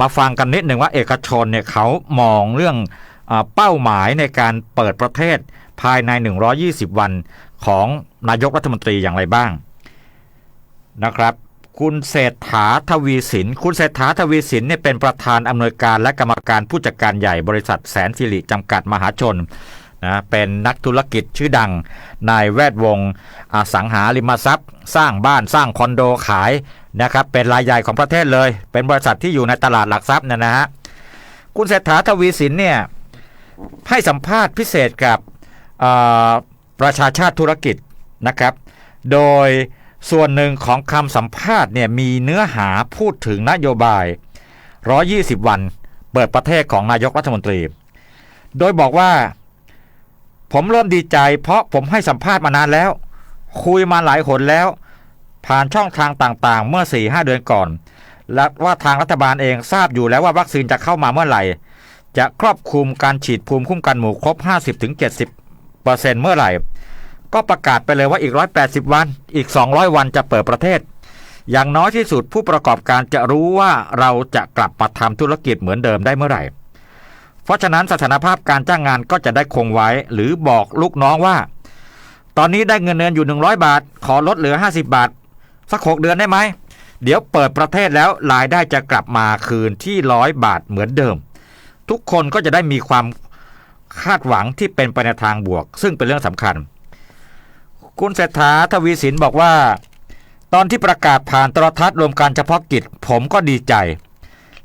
มาฟังกันนิดหนึ่งว่าเอกชนเนี่ยเขามองเรื่องอเป้าหมายในการเปิดประเทศภายใน 120 วันของนายกรัฐมนตรีอย่างไรบ้างนะครับ คุณเศรษฐาทวีสิน คุณเศรษฐาทวีสินเนี่ยเป็นประธานอำนวยการและกรรมการผู้จัดการใหญ่บริษัทแสนสิริจำกัดมหาชน นะเป็นนักธุรกิจชื่อดังในแวดวงอสังหาริมทรัพย์ สร้างบ้านสร้างคอนโดขายนะครับเป็นรายใหญ่ของประเทศเลย เป็นบริษัทที่อยู่ในตลาดหลักทรัพย์เนยนะฮะคุณเศรษฐาทวีสินเนี่ยให้สัมภาษณ์พิเศษกับประชาชาติธุรกิจนะครับ โดยส่วนหนึ่งของคำสัมภาษณ์เนี่ยมีเนื้อหาพูดถึงนโยบาย 120 วัน เปิดประเทศของนายกรัฐมนตรี โดยบอกว่า ผมเริ่มดีใจ เพราะผมให้สัมภาษณ์มานานแล้ว คุยมาหลายหนแล้ว ผ่านช่องทางต่างๆ เมื่อ4-5เดือนก่อน และว่าทางรัฐบาลเองทราบอยู่แล้วว่าวัคซีนจะเข้ามาเมื่อไหร่ จะครอบคลุมการฉีดภูมิคุ้มกันหมู่ครบ 50-70%เมื่อไหร่ ก็ประกาศไปเลยว่าอีก 180 วัน อีก 200 วันจะเปิดประเทศ อย่างน้อยที่สุดผู้ประกอบการจะรู้ว่าเราจะกลับมาทำธุรกิจเหมือนเดิมได้เมื่อไหร่ เพราะฉะนั้นสถานภาพการจ้างงานก็จะได้คงไว้ หรือบอกลูกน้องว่า ตอนนี้ได้เงินเดือนอยู่ 100 บาท ขอลดเหลือ 50 บาท สัก6เดือนได้ไหม เดี๋ยวเปิดประเทศแล้วรายได้จะกลับมาคืนที่ร้อยบาทเหมือนเดิม ทุกคนก็จะได้มีความคาดหวังที่เป็นไปในทางบวก ซึ่งเป็นเรื่องสำคัญ คุณเศรษฐาทวีสินบอกว่า ตอนที่ประกาศผ่านโทรทัศน์รวมการเฉพาะกิจ ผมก็ดีใจ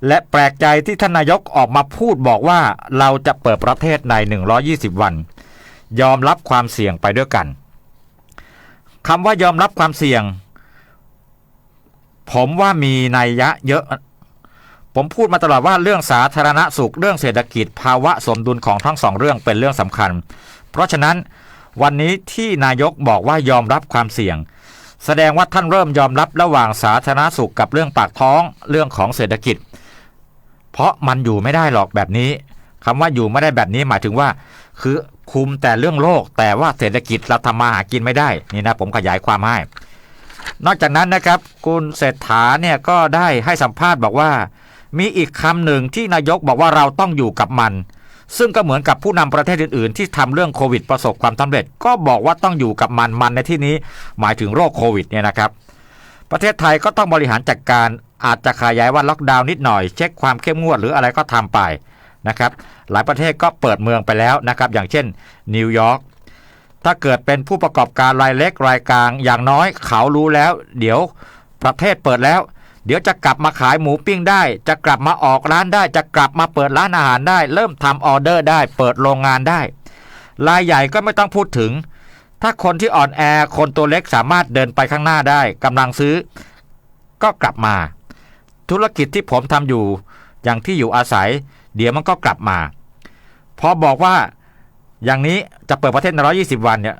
และแปลกใจที่ท่านนายกออกมาพูดบอกว่าเราจะเปิดประเทศใน 120 วัน ยอมรับความเสี่ยงไปด้วยกันคำว่ายอมรับความเสี่ยง ผมว่ามีนัยยะเยอะ ผมพูดมาตลอดว่าเรื่องสาธารณสุขเรื่องเศรษฐกิจ ภาวะสมดุลของทั้งสองเรื่องเป็นเรื่องสำคัญ เพราะฉะนั้นวันนี้ที่นายกบอกว่ายอมรับความเสี่ยง แสดงว่าท่านเริ่มยอมรับระหว่างสาธารณสุขกับเรื่องปากท้องเรื่องของเศรษฐกิจ เพราะมันอยู่ไม่ได้หรอกแบบนี้คำว่าอยู่ไม่ได้แบบนี้หมายถึงว่า คือคุมแต่เรื่องโลก แต่ว่าเศรษฐกิจเราทำมาหากินไม่ได้นี่นะผมขยายความให้นอกจากนั้นนะครับ คุณเศรษฐาเนี่ยก็ได้ให้สัมภาษณ์บอกว่า มีอีกคำหนึ่งที่นายกบอกว่าเราต้องอยู่กับมัน ซึ่งก็เหมือนกับผู้นำประเทศอื่นๆ ที่ทำเรื่องโควิดประสบความสำเร็จ ก็บอกว่าต้องอยู่กับมันมันในที่นี้หมายถึงโรคโควิดเนี่ยนะครับ ประเทศไทยก็ต้องบริหารจัดการ อาจจะขยายวันล็อกดาวน์นิดหน่อย เช็คความเข้มงวดหรืออะไรก็ทำไปนะครับหลายประเทศก็เปิดเมืองไปแล้วนะครับอย่างเช่นนิวยอร์กถ้าเกิดเป็นผู้ประกอบการรายเล็กรายกลางอย่างน้อยเขารู้แล้ว เดี๋ยวประเทศเปิดแล้ว เดี๋ยวจะกลับมาขายหมูปิ้งได้ จะกลับมาออกร้านได้ จะกลับมาเปิดร้านอาหารได้ เริ่มทำออเดอร์ได้ เปิดโรงงานได้ รายใหญ่ก็ไม่ต้องพูดถึง ถ้าคนที่อ่อนแอคนตัวเล็กสามารถเดินไปข้างหน้าได้กำลังซื้อ ก็กลับมา ธุรกิจที่ผมทำอยู่ อย่างที่อยู่อาศัย เดี๋ยวมันก็กลับมา พอบอกว่าอย่างนี้จะเปิดประเทศใน120 วันเนี่ย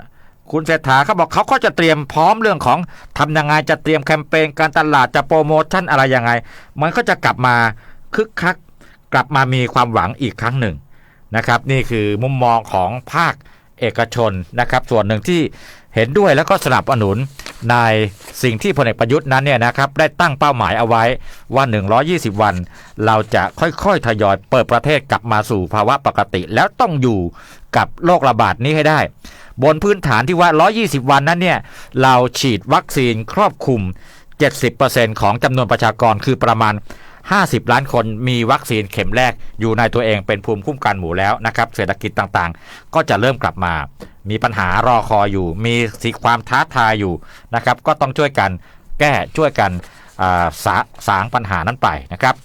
คุณเศรษฐาเขาบอกเขาก็จะเตรียมพร้อมเรื่องของทำยังไงจะเตรียมแคมเปญการตลาดจะโปรโมชั่นอะไรยังไง มันก็จะกลับมาคึกคัก กลับมามีความหวังอีกครั้งหนึ่งนะครับ นี่คือมุมมองของภาค เอกชนนะครับ ส่วนหนึ่งที่เห็นด้วยแล้วก็สนับสนุนในสิ่งที่พลเอกประยุทธ์นั้นเนี่ยนะครับได้ตั้งเป้าหมายเอาไว้ว่า 120 วัน เราจะค่อยๆ ทยอยเปิดประเทศกลับมาสู่ภาวะปกติ แล้วต้องอยู่กับโรคระบาดนี้ให้ได้ บนพื้นฐานที่ว่า 120 วันนั้นเนี่ยเราฉีดวัคซีนครอบคลุม 70%ของจำนวนประชากรคือประมาณ 50 ล้านคนมีวัคซีนเข็มแรกอยู่ในตัวเองเป็นภูมิคุ้มกันหมู่แล้วนะครับ เศรษฐกิจต่างๆ ก็จะเริ่มกลับมา มีปัญหารอคอยอยู่ มีสีความท้าทายอยู่นะครับ ก็ต้องช่วยกันแก้ช่วยกันสาสางปัญหานั้นไปนะครับ